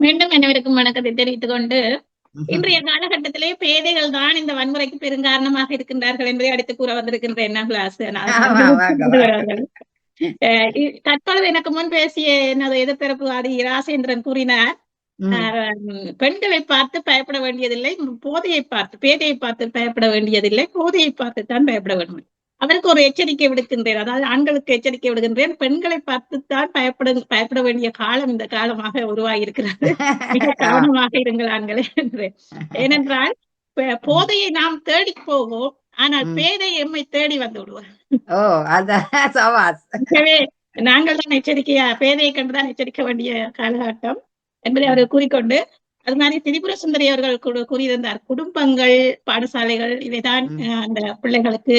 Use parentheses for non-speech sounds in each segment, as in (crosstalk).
மீண்டும் அனைவருக்கும் வணக்கத்தை தெரிவித்துக் கொண்டு இன்றைய காலகட்டத்திலே பேதைகள் தான் இந்த வன்முறைக்கு பெருங்காரணமாக இருக்கின்றார்கள் என்பதை அடுத்து கூற வந்திருக்கின்றேன் என்ன கிளாஸ். தற்பொழுது எனக்கு முன் பேசிய எனது எதிர்த்தரப்புவாதி ராசேந்திரன் கூறினார் பெண்களை பார்த்து பயப்பட வேண்டியதில்லை போதையை பார்த்து பேதையை பார்த்து பயப்பட வேண்டியதில்லை போதையை பார்த்து தான் பயப்பட வேண்டும். அதற்கு ஒரு எச்சரிக்கை விடுக்கின்றேன். அதாவது ஆண்களுக்கு எச்சரிக்கை விடுகின்றேன் பெண்களை பார்த்துத்தான் பயப்பட பயப்பட வேண்டிய காலம் இந்த காலமாக உருவாகி இருக்கிறது மிக (laughs) கவனமாக இருங்கள் ஆண்களே என்றேன். ஏனென்றால் போதையை நாம் தேடி போவோம். ஆனால். பேதை எம்மை தேடி வந்து விடுவார். நாங்கள் தான் எச்சரிக்கையா பேதையை கண்டுதான் எச்சரிக்க வேண்டிய காலகட்டம் என்பதை அவர் கூறிக்கொண்டு அது மாதிரி திரிபுர சுந்தரி அவர்கள் கூறியிருந்தார். குடும்பங்கள் பாடசாலைகள் இவைதான் அந்த பிள்ளைகளுக்கு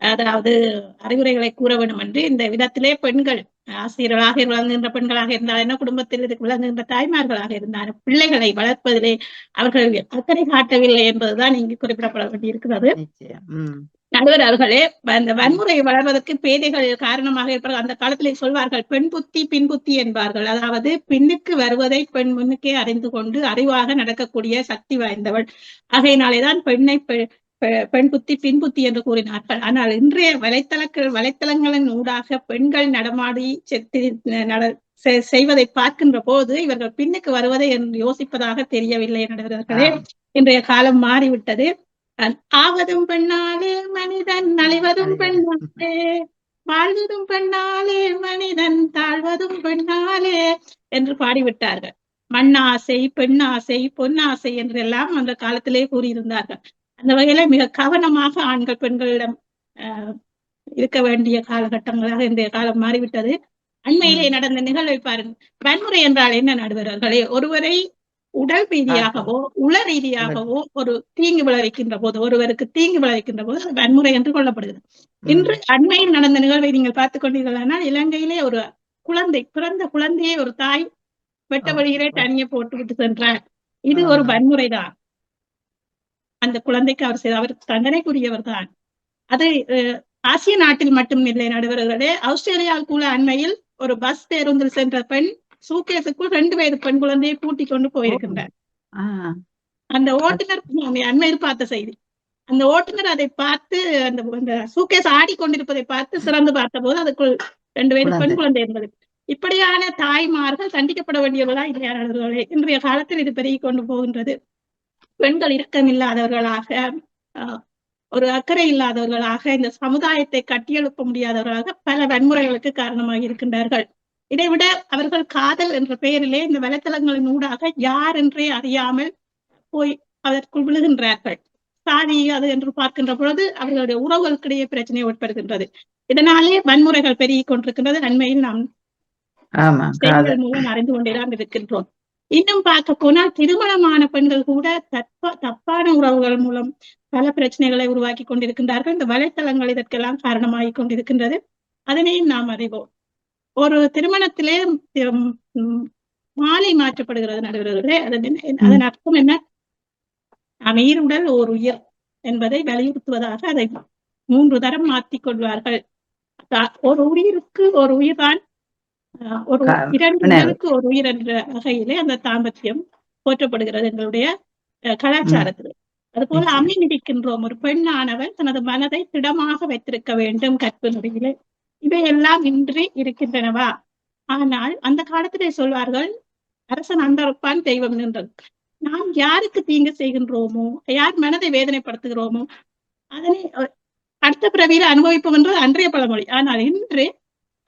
அதாவது அறிவுரைகளை கூற வேண்டும் என்று இந்த விதத்திலே பெண்கள் ஆசிரியர்களாக விளங்குகின்ற பெண்களாக இருந்தால் என்ன குடும்பத்தில் விளங்குகின்ற தாய்மார்களாக இருந்தாலும் பிள்ளைகளை வளர்ப்பதிலே அவர்கள் அக்கறை காட்டவில்லை என்பதுதான் இங்கு குறிப்பிடப்பட வேண்டியிருக்கிறது. நடுவர் அவர்களே அந்த வன்முறை வளர்வதற்கு பேதைகள் காரணமாக இருப்பார்கள். அந்த காலத்திலே சொல்வார்கள் பெண் புத்தி பின் புத்தி என்பார்கள். அதாவது பின்னுக்கு வருவதை பெண் முன்னுக்கே அறிந்து கொண்டு அறிவாக நடக்கக்கூடிய சக்தி வாய்ந்தவள். ஆகையினாலேதான் பெண்ணை பெண் புத்தி பின் புத்தி என்று கூறினார்கள். ஆனால் இன்றைய வலைத்தளங்கள் வலைத்தளங்களின் ஊடாக பெண்கள் நடமாடி செத்து நட செ- செய்வதை பார்க்கின்ற போது இவர்கள் பின்னுக்கு வருவதை யோசிப்பதாக தெரியவில்லை நடுவர்களே. இன்றைய காலம் மாறிவிட்டது. ஆவதும் பெண்ணாலே மனிதன் நலிவதும் பெண்ணாலே. வாழ்வதும் பெண்ணாலே மனிதன் தாழ்வதும் பெண்ணாலே என்று பாடிவிட்டார்கள். மண்ணாசை பெண்ணாசை பொன்னாசை என்றெல்லாம் அந்த காலத்திலே கூறியிருந்தார்கள். அந்த வகையில மிக கவனமாக ஆண்கள் பெண்களிடம் இருக்க வேண்டிய காலகட்டங்களாக இன்றைய காலம் மாறிவிட்டது. அண்மையிலே நடந்த நிகழ்வை பாருங்கள். வன்முறை என்றால் என்ன நடுவர்களே? ஒருவரை உடல் ரீதியாகவோ உள ரீதியாகவோ ஒரு தீங்கு விளைவிக்கின்ற போது ஒருவருக்கு தீங்கு விளைவிக்கின்ற போது அது வன்முறை என்று கொள்ளப்படுகிறது. இன்று அண்மையில் நடந்த நிகழ்வை நீங்கள் பார்த்துக் கொண்டீர்களானால் இலங்கையிலே ஒரு குழந்தை பிறந்த குழந்தையை ஒரு தாய் வெட்ட. வழியிலே தனியே போட்டு விட்டு சென்றார் இது. ஒரு வன்முறைதான். அந்த குழந்தைக்கு அவர் செய்த அவர் தண்டனைக்குரியவர் தான் அது ஆசிய நாட்டில் மட்டும் இல்லை நடுவர்களே ஆஸ்திரேலியாவில் கூட அண்மையில் ஒரு பஸ் பேருந்தில் சென்ற பெண் சூக்கேஸுக்குள் ரெண்டு வயது பெண் குழந்தையை பூட்டிக் கொண்டு போயிருக்கின்றார். அந்த ஓட்டுநர் அண்மையில் பார்த்த செய்தி. அந்த ஓட்டுநர் அதை பார்த்து அந்த அந்த சூக்கேஸ் ஆடிக்கொண்டிருப்பதை பார்த்து சிறந்து பார்த்தபோது அதுக்குள் ரெண்டு வயது பெண் குழந்தை. இருந்தது இப்படியான தாய்மார்கள் தண்டிக்கப்பட வேண்டியவர்களா இல்லையா? இன்றைய காலத்தில் இது பெருகி கொண்டு போகின்றது. பெண்கள் ஆஹ், ஒரு அக்கறை இல்லாதவர்களாக இந்த சமுதாயத்தை கட்டியெழுப்ப முடியாதவர்களாக பல வன்முறைகளுக்கு காரணமாக இருக்கின்றார்கள். இதைவிட அவர்கள் காதல் என்ற பெயரிலே இந்த வலைத்தளங்களின் ஊடாக யார் என்றே அறியாமல் போய் அதற்குள் விழுகின்றார்கள். சாதி அது என்று பார்க்கின்ற பொழுது அவர்களுடைய உறவுகளுக்கிடையே பிரச்சனை ஏற்படுகின்றது. இதனாலே வன்முறைகள் பெருகிக் கொண்டிருக்கின்றது. அண்மையில் நாம் மூலம் அறிந்து கொண்டேதான் இருக்கின்றோம். இன்னும் பார்க்க போனால் திருமணமான பெண்கள் கூட தப்ப தப்பான உறவுகள் மூலம் பல பிரச்சனைகளை உருவாக்கி கொண்டிருக்கின்றார்கள். இந்த வலைத்தளங்கள் இதற்கெல்லாம் காரணமாகி கொண்டிருக்கின்றது. அதனையும் நாம் அறிவோம். ஒரு திருமணத்திலே மாலை மாற்றப்படுகிறது நடுவர்களே அதன் அதன் அர்த்தம் என்ன? நாம் ஈருடல் ஓர் உயிர் என்பதை வலியுறுத்துவதாக அதை மூன்று தரம் மாற்றிக் கொள்வார்கள். ஒரு உயிருக்கு ஒரு உயிர்தான் ஒரு இரண்டு ஒரு உயிர் என்ற வகையிலே அந்த தாம்பத்தியம் போற்றப்படுகிறது எங்களுடைய கலாச்சாரத்தில். அதுபோல நிச்சயம். அம்மி மிதிக்கின்றோம் ஒரு பெண்ணானவள் தனது மனதை திடமாக வைத்திருக்க வேண்டும் கற்பு நொடியிலே இவையெல்லாம் இன்றி இருக்கின்றனவா? ஆனால் அந்த காலத்திலே சொல்வார்கள் அரசன் அந்தரப்பான் தெய்வம் நின்றது. நாம் யாருக்கு தீங்கு செய்கின்றோமோ யார் மனதை வேதனைப்படுத்துகிறோமோ அதனை அடுத்த பிறவியில அனுபவிப்போம் என்றது அன்றைய பழமொழி. ஆனால் இன்று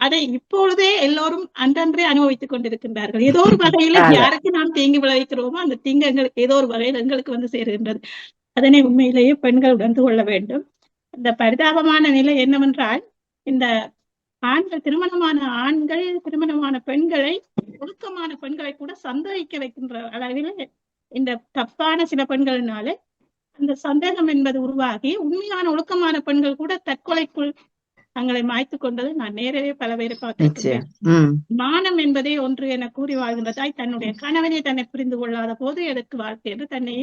அதை இப்பொழுதே எல்லோரும் அன்றன்றே அனுபவித்துக் கொண்டிருக்கின்றார்கள். ஏதோ ஒரு வகையில. யாருக்கு நாம் தீங்கு விளைவிக்கிறோமோ அந்த தீங்கு எங்களுக்கு ஏதோ ஒரு வகையில் எங்களுக்கு வந்து சேருகின்றது. அதனை உண்மையிலேயே பெண்கள் உணர்ந்து கொள்ள வேண்டும். இந்த பரிதாபமான நிலை என்னவென்றால் இந்த ஆண்கள் திருமணமான ஆண்கள் திருமணமான பெண்களை ஒழுக்கமான பெண்களை கூட சந்தேகிக்க வைக்கின்ற அளவில் இந்த தப்பான சில பெண்களினாலே அந்த சந்தேகம் என்பது உருவாகி உண்மையான ஒழுக்கமான பெண்கள் கூட தற்கொலைக்குள் தங்களை மாய்த்து கொண்டது நான் நேரவே பல பேரை பார்த்திருக்கிறேன். மானம் என்பதே ஒன்று என கூறி வாழ்கின்ற தாய் தன்னுடைய கணவனை தன்னை புரிந்து கொள்ளாத போது எதற்கு வாழ்க்கை என்று தன்னை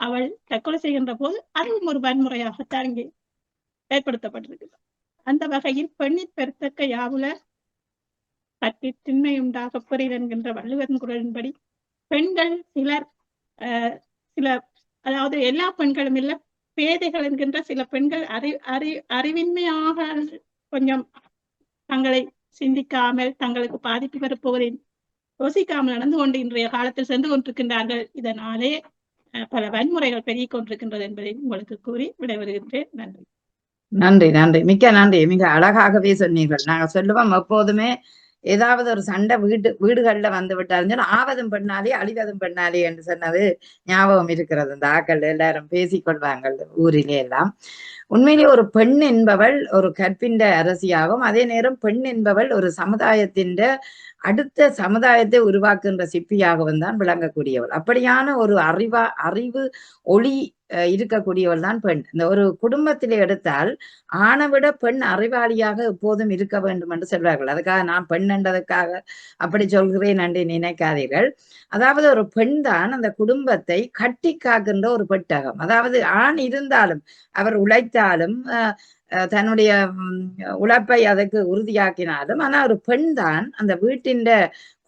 அவள் தற்கொலை செய்கின்ற போது அதுவும் ஒரு வன்முறையாகத்தான் இங்கே ஏற்படுத்தப்பட்டிருக்கிறது. அந்த வகையில் பெண்ணிற் பெருத்தக்க யாவுல பற்றி திண்மை உண்டாக பெறீர் என்கின்ற வள்ளுவரின் குரலின்படி பெண்கள் சிலர் அஹ், சில அதாவது எல்லா பெண்களும் இல்ல பேதைகள் என்கின்ற சில பெண்கள் அறி அறி அறிவின்மையாக கொஞ்சம் தங்களை சிந்திக்காமல் தங்களுக்கு பாதிப்பு வரப்போவதை யோசிக்காமல் நடந்து கொண்டு இன்றைய காலத்தில் சென்று கொண்டிருக்கின்றார்கள். இதனாலே பல வன்முறைகள் பெருகிக் கொண்டிருக்கின்றது என்பதை உங்களுக்கு கூறி விடைபெறுகின்றேன். நன்றி. நன்றி நன்றி. மிக்க நன்றி. மிக அழகாகவே சொன்னீர்கள். நாங்க சொல்லுவோம் எப்போதுமே ஏதாவது ஒரு சண்டை வீடு வீடுகள்ல வந்து விட்டாருன்னு ஆவதும் பெண்ணாலே அழிவதும் பெண்ணாலே என்று சொன்னது ஞாபகம் இருக்கிறது. இந்த ஆக்கள் எல்லாரும் பேசிக்கொள்வாங்க ஊரிலே எல்லாம். உண்மையிலே ஒரு பெண் என்பவள் ஒரு கற்பின்ற அரசியாகும். அதே நேரம் பெண் என்பவள் ஒரு சமுதாயத்தின் அடுத்த சமுதாயத்தை உருவாக்குகின்ற சிப்பியாகவும் தான் விளங்கக்கூடியவள். அப்படியான ஒரு அறிவா அறிவு ஒளி இருக்கக்கூடியவள் தான் பெண். இந்த ஒரு குடும்பத்திலே எடுத்தால் ஆணை விட பெண் அறிவாளியாக எப்போதும் இருக்க வேண்டும் என்று சொல்வார்கள். அதுக்காக நான் பெண் என்றதுக்காக அப்படி சொல்கிறேன் என்று நினைக்காதீர்கள். அதாவது ஒரு பெண் தான் அந்த குடும்பத்தை கட்டி காக்கின்ற ஒரு பெட்டகம். அதாவது ஆண் இருந்தாலும் அவர் உழைத்த உழைத்தாலும் தன்னுடைய உழைப்பை அதற்கு உறுதியாக்கினாலும் ஆனா ஒரு பெண் தான் அந்த வீட்டின்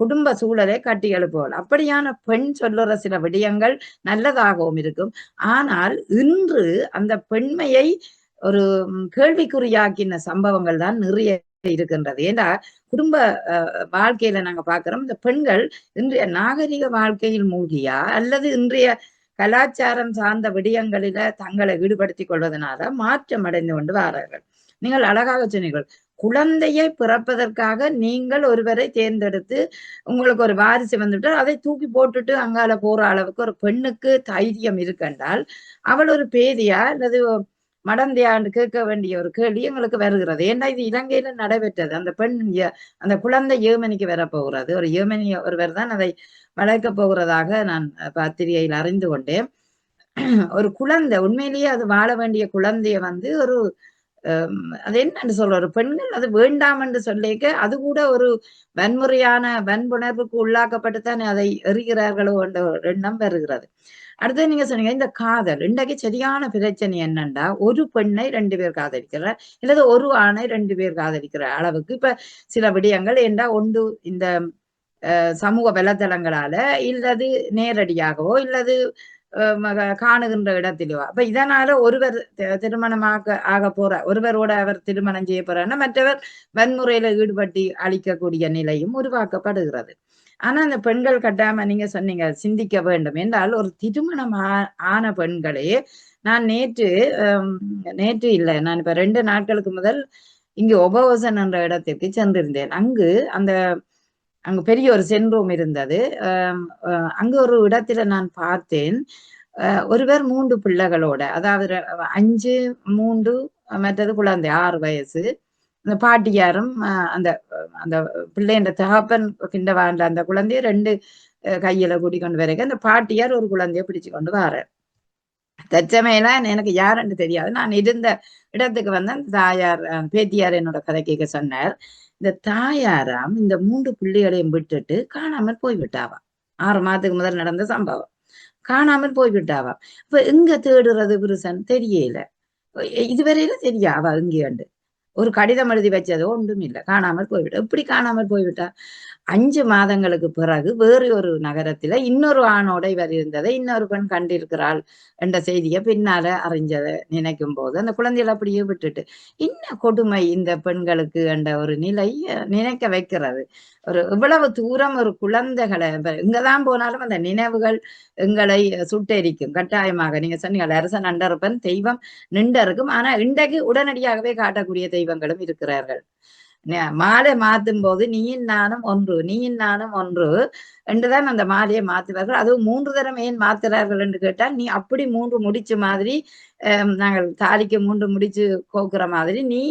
குடும்ப சூழலை கட்டி எழுப்புவள். அப்படியான பெண் சொல்லுற சில விடயங்கள் நல்லதாகவும் இருக்கும். ஆனால் இன்று அந்த பெண்மையை ஒரு கேள்விக்குறியாக்கின சம்பவங்கள் தான் நிறைய இருக்கின்றது. ஏன்னா குடும்ப வாழ்க்கையில நாங்க பாக்குறோம் இந்த பெண்கள் இன்றைய நாகரிக வாழ்க்கையில் மூழ்கியா அல்லது இன்றைய கலாச்சாரம் சார்ந்த விடயங்களில தங்களை ஈடுபடுத்திக் கொள்வதனால மாற்றம் அடைந்து கொண்டு வாரார்கள். நீங்கள் அழகாக சொன்னீர்கள். குழந்தையை பிறப்பதற்காக நீங்கள் ஒருவரை தேர்ந்தெடுத்து உங்களுக்கு ஒரு வாரிசு வந்துவிட்டால் அதை தூக்கி போட்டுட்டு அங்கால போற அளவுக்கு ஒரு பெண்ணுக்கு தைரியம் இருக்கென்றால் அவள் ஒரு பேதியா அல்லது மடந்தையாண்டு கேட்க வேண்டிய ஒரு கேள்வி எங்களுக்கு வருகிறது. ஏன்னா இது இலங்கையில நடைபெற்றது? அந்த பெண் அந்த குழந்தை ஏமனிக்கு வரப்போகிறது. ஒரு ஏமனி ஒருவர் தான் அதை வளர்க்க போகிறதாக நான் பத்திரிகையில் அறிந்து கொண்டேன். ஒரு குழந்தை உண்மையிலேயே அது வாழ வேண்டிய குழந்தைய வந்து ஒரு அது என்னன்னு சொல்ற பெண்கள் அது வேண்டாம் என்று சொல்லிக்க அது கூட ஒரு வன்முறையான வன்புணர்வுக்கு உள்ளாக்கப்பட்டுத்தான் அதை எறிகிறார்களோ என்ற எண்ணம் வருகிறது. அடுத்து நீங்க சொன்னீங்க இந்த காதல். இன்றைக்கு சரியான பிரச்சனை என்னன்னா ஒரு பெண்ணை ரெண்டு பேர் காதலிக்கிறார் இல்லது ஒரு ஆணை ரெண்டு பேர் காதலிக்கிற அளவுக்கு. இப்ப சில விடயங்கள் என்றா ஒன்று இந்த சமூக வலைதளங்களால இல்லது நேரடியாகவோ இல்லது காணுகின்ற இடத்திலோ. அப்ப இதனால ஒருவர் தி- திருமணமாக ஆக போற ஒருவரோட அவர் திருமணம் செய்ய போறாருன்னா மற்றவர் வன்முறையில ஈடுபட்டு அளிக்கக்கூடிய நிலையும் உருவாக்கப்படுகிறது. ஆனா அந்த பெண்கள் கட்டாம நீங்க சொன்னீங்க சிந்திக்க வேண்டும் என்றால் ஒரு திருமணம் ஆ- ஆன பெண்களே நான் நேற்று நேற்று இல்லை நான் இப்ப ரெண்டு நாட்களுக்கு முதல் இங்கு உபவசன் என்ற இடத்திற்கு சென்றிருந்தேன். அங்கு அந்த அங்க பெரிய ஒரு சென்ரூம் இருந்தது. அங்க ஒரு இடத்துல நான் பார்த்தேன். ஒருவர் மூன்று பிள்ளைகளோட அதாவது அஞ்சு மூன்று மற்றது குழந்தை ஆறு வயசு. அந்த பாட்டியாரும் அந்த அந்த பிள்ளைன்ற தகப்பன் கிண்ட வாழ்ந்த அந்த குழந்தைய ரெண்டு கையில கூட்டி கொண்டு வரைக்கும் அந்த பாட்டியார் ஒரு குழந்தைய பிடிச்சு கொண்டு வர தச்சமையெல்லாம் எனக்கு யாருன்னு தெரியாது. நான் இருந்த இடத்துக்கு வந்து அந்த தாயார் அஹ், பேத்தியார் என்னோட கதை கேட்க சொன்னார். இந்த தாயாராம் இந்த மூன்று பிள்ளைகளையும் விட்டுட்டு காணாமல் போய்விட்டாவா ஆறு மாதத்துக்கு முதல் நடந்த சம்பவம். காணாமல் போய்விட்டாவா இப்ப எங்க தேடுறது புருஷன்? தெரியல. இதுவரையில தெரியாவா இங்கேண்டு ஒரு கடிதம் எழுதி வச்சதோ ஒன்றும் இல்லை. காணாமல் போய்விட்டா. எப்படி காணாமல் போய்விட்டா? அஞ்சு மாதங்களுக்கு பிறகு வேறு ஒரு நகரத்துல இன்னொரு ஆணோட இவர் இருந்ததை இன்னொரு பெண் கண்டிருக்கிறாள் என்ற செய்தியை பின்னால அறிஞ்சதை நினைக்கும் போது அந்த குழந்தைகள் அப்படியே விட்டுட்டு இன்ன கொடுமை இந்த பெண்களுக்கு? என்ற ஒரு நிலை நினைக்க வைக்கிறது. ஒரு இவ்வளவு தூரம் ஒரு குழந்தைகளை இங்கதான் போனாலும் அந்த நினைவுகள் எங்களை சுட்டெரிக்கும். கட்டாயமாக நீங்க சொன்னீங்க அரசன் அண்டர்பன் தெய்வம் நின்றருக்கும். ஆனா இன்றைக்கு உடனடியாகவே காட்டக்கூடிய தெய்வங்களும் இருக்கிறார்கள். மாலை மாத்தும் போது நீயும் நானும் ஒன்று நீயும் நானும் ஒன்று என்றுதான் அந்த மாலையை மாத்துவார்கள். அதுவும் மூன்று தரம் ஏன் மாத்துறார்கள் என்று கேட்டால் நீ அப்படி மூன்று முடிச்ச மாதிரி நாங்கள் தாலிக்கு மூன்று முடிச்சு கோக்குற மாதிரி நீ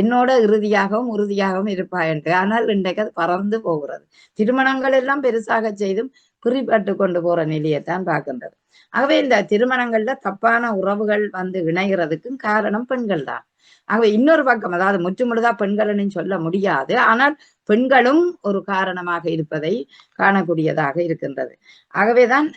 என்னோட இறுதியாகவும் உறுதியாகவும் இருப்பாய் என்று. ஆனால் இன்றைக்கு அது பறந்து போகிறது. திருமணங்கள் எல்லாம் பெருசாக செய்தும் குறிப்பிட்டு கொண்டு போற நிலையைத்தான் பார்க்கின்றது. ஆகவே இந்த திருமணங்கள்ல தப்பான உறவுகள் வந்து இணைகிறதுக்கும் காரணம் பெண்கள் தான் ஆகவே இன்னொரு பக்கம் அதாவது முற்றுமுழுதா பெண்கள்னு சொல்ல முடியாது. ஆனால் பெண்களும் ஒரு காரணமாக இருப்பதை காணக்கூடியதாக இருக்கின்றது. ஆகவேதான்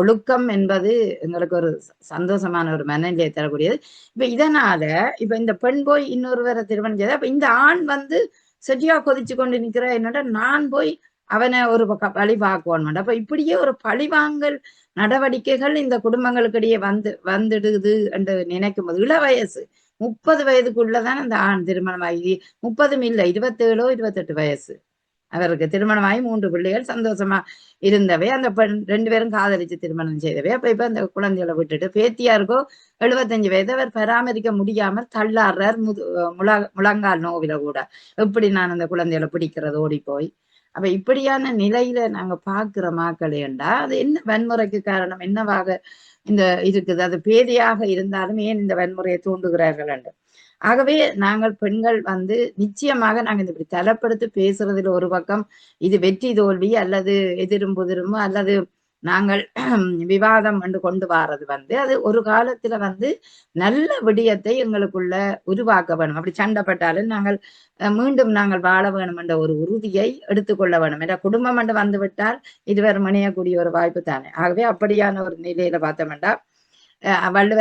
ஒழுக்கம் என்பது எங்களுக்கு ஒரு சந்தோஷமான ஒரு மனநிலையை தரக்கூடியது. இப்ப இதனால இப்ப இந்த பெண் போய் இன்னொருவரை திருமணம் செய்த அப்ப இந்த ஆண் வந்து செட்டியா கொதிச்சு கொண்டு நிக்கிற என்னோட நான் போய் அவனை ஒரு பக்கம் பழி பார்க்கணும் அப்ப இப்படியே ஒரு பழிவாங்கல் நடவடிக்கைகள் இந்த குடும்பங்களுக்கிடையே வந்து வந்துடுது என்று நினைக்கும் போது இள வயசு முப்பது வயதுக்குள்ளதான் அந்த ஆண் திருமணமாகி முப்பதும் இல்லை இருபத்தேழோ இருபத்தெட்டு வயசு. அவருக்கு திருமணமாகி மூன்று பிள்ளைகள் சந்தோஷமா இருந்தவை. அந்த பெண் ரெண்டு பேரும் காதலிச்சு திருமணம் செய்தவை. அப்ப இப்ப அந்த குழந்தைகளை விட்டுட்டு பேத்தியாருக்கோ எழுபத்தஞ்சு வயது அவர் பராமரிக்க முடியாமல் தள்ளாடுறார் முது முழ முழங்கால் நோவில கூட. எப்படி நான் அந்த குழந்தைகளை பிடிக்கிறது? ஓடி போய் அப்ப இப்படியான நிலையில நாங்க பாக்குற மாக்களேண்டா அது என்ன வன்முறைக்கு காரணம்? என்னவாக இந்த இருக்குது அது பேதியாக இருந்தாலும் ஏன் இந்த வன்முறையை தூண்டுகிறார்கள் என்று. ஆகவே நாங்கள் பெண்கள் வந்து நிச்சயமாக நாங்க இந்த இப்படி தலப்படுத்தி பேசுறதுல ஒரு பக்கம் இது வெற்றி தோல்வி அல்லது எதிரும் புதிரும் அல்லது நாங்கள் (clears throat) விவாதம் என்று கொண்டு வாரது வந்து அது ஒரு காலத்துல வந்து நல்ல விடயத்தை எங்களுக்குள்ள உருவாக்க வேணும். அப்படி சண்டைப்பட்டாலும் நாங்கள் மீண்டும் நாங்கள் வாழ வேணும் என்ற ஒரு உறுதியை எடுத்துக்கொள்ள வேணும். என்ற குடும்பம் என்று வந்து விட்டால் இருவர் மணியக்கூடிய ஒரு வாய்ப்பு தானே. ஆகவே அப்படியான ஒரு நிலையில பார்த்தோம்னா அஹ், வள்ளுவர்